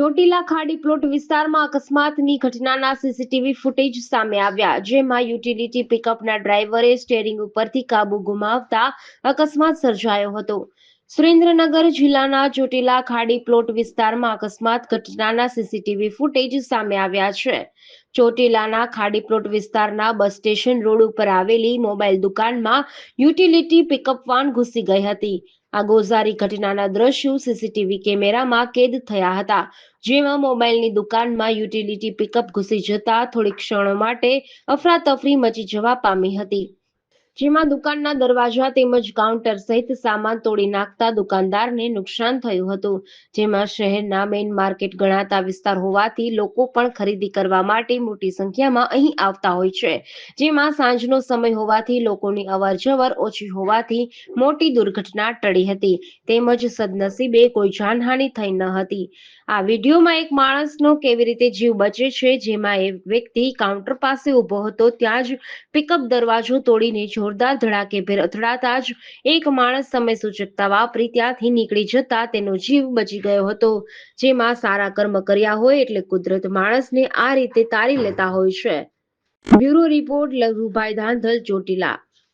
ચોટીલા ખાડી પ્લોટ વિસ્તારમાં અકસ્માતની ઘટનાના સીસીટીવી ફૂટેજ સામે આવ્યા, જેમાં યુટિલિટી પિકઅપના ડ્રાઈવરે સ્ટેરિંગ ઉપરથી કાબુ ગુમાવતા અકસ્માત સર્જાયો હતો. સુરેન્દ્રનગર જિલ્લાના ચોટીલા ખાડી પ્લોટ વિસ્તારમાં અકસ્માત ઘટનાના સીસીટીવી ફૂટેજ સામે આવ્યા છે. ચોટીલાના ખાડી પ્લોટ વિસ્તારના બસ સ્ટેશન રોડ ઉપર આવેલી મોબાઈલ દુકાનમાં યુટિલિટી પિકઅપ વાન ઘૂસી ગઈ હતી. આ ગોઝારી ઘટનાના દ્રશ્યો સીસીટીવી કેમેરામાં કેદ થયા હતા, જેમાં મોબાઈલની દુકાનમાં યુટિલિટી પિકઅપ ઘૂસી જતા થોડી ક્ષણો માટે અફરાતફરી મચી જવા પામી હતી. જેમાં દુકાનના દરવાજા તેમજ કાઉન્ટર સહિત સામાન તોડી નાખતા દુકાનદારને નુકસાન થયું હતું. જેમાં શહેરના મેઇન માર્કેટ ગણાતા વિસ્તાર હોવાથી લોકો પણ ખરીદી કરવા માટે મોટી સંખ્યામાં અહીં આવતા હોય છે. જેમાં સાંજનો સમય હોવાથી લોકોની અવરજવર ઓછી હોવાથી મોટી દુર્ઘટના ટળી હતી. તેમજ સદનસીબે કોઈ જાનહાનિ થઈ ન હતી. આ વિડીયોમાં એક માણસનો કેવી રીતે જીવ બચે છે, જેમાં એ વ્યક્તિ કાઉન્ટર પાસે ઊભો હતો, ત્યાં જ પિકઅપ દરવાજો તોડીને જોરદાર ધડાકેભેર અથડાતા જ એક માણસ સમય સૂચકતા વાપરી ત્યાંથી નીકળી જતા તેનો જીવ બચી ગયો હતો. જેમાં સારા કર્મ કર્યા હોય એટલે કુદરત માણસને આ રીતે તારી લેતા હોય છે. Bureau report Laghubhai Dhandhal, Chotila.